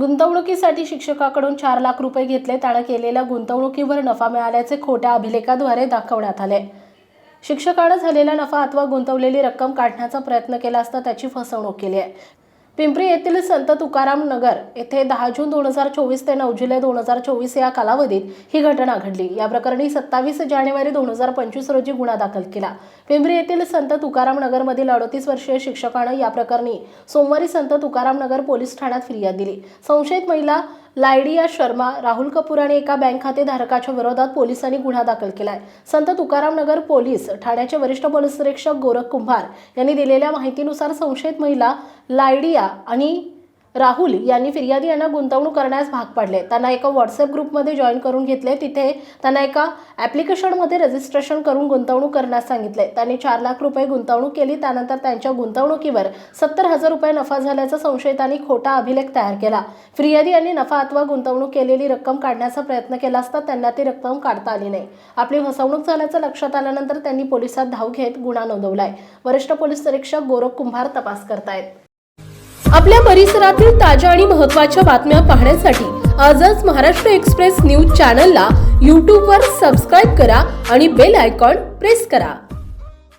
गुंतवणुकीसाठी शिक्षकाकडून चार लाख रुपये घेतले त्यानं केलेल्या गुंतवणुकीवर नफा मिळाल्याचे खोट्या अभिलेखाद्वारे दाखवण्यात आले. शिक्षकानं झालेला नफा अथवा गुंतवलेली रक्कम काढण्याचा प्रयत्न केला असता त्याची फसवणूक केली आहे. पिंपरी येथील संत तुकाराम नगर येथे दहा जून दोन हजार चोवीस ते नऊ जुलै दोन हजार चोवीस या कालावधीत ही घटना घडली. या प्रकरणी सत्तावीस जानेवारी दोन हजार पंचवीस रोजी गुन्हा दाखल केला. पिंपरी येथील संत तुकाराम नगरमधील अडतीस वर्षीय शिक्षकानं या प्रकरणी सोमवारी संत तुकाराम नगर पोलीस ठाण्यात फिर्याद दिली. संशयित महिला लायडिया शर्मा राहुल कपूर आणि एका बँक खातेधारकाच्या विरोधात पोलिसांनी गुन्हा दाखल केलाय. संत तुकाराम नगर पोलीस ठाण्याचे वरिष्ठ पोलीस निरीक्षक गोरख कुंभार यांनी दिलेल्या माहितीनुसार संशयित महिला लायडिया आणि राहुल यांनी फिर्यादी यांना गुंतवणूक करण्यास भाग पाडले. त्यांना एका व्हॉट्सअप ग्रुपमध्ये जॉईन करून घेतले. तिथे त्यांना एका ॲप्लिकेशनमध्ये रजिस्ट्रेशन करून गुंतवणूक करण्यास सांगितले. त्यांनी चार लाख रुपये गुंतवणूक केली. त्यानंतर त्यांच्या गुंतवणुकीवर सत्तर हजार रुपये नफा झाल्याचा संशयितांनी खोटा अभिलेख तयार केला. फिर्यादी यांनी नफा अथवा गुंतवणूक केलेली रक्कम काढण्याचा प्रयत्न केला असता त्यांना ती रक्कम काढता आली नाही. आपली फसवणूक झाल्याचं लक्षात आल्यानंतर त्यांनी पोलिसात धाव घेत गुन्हा नोंदवलाय. वरिष्ठ पोलीस निरीक्षक गोरख कुंभार तपास करतायत. आपल्या परिसरातील ताज्या आणि महत्त्वाच्या बातम्या पाहण्यासाठी आजच महाराष्ट्र एक्सप्रेस न्यूज चॅनलला यूट्यूबवर सबस्क्राईब करा आणि बेल आयकॉन प्रेस करा.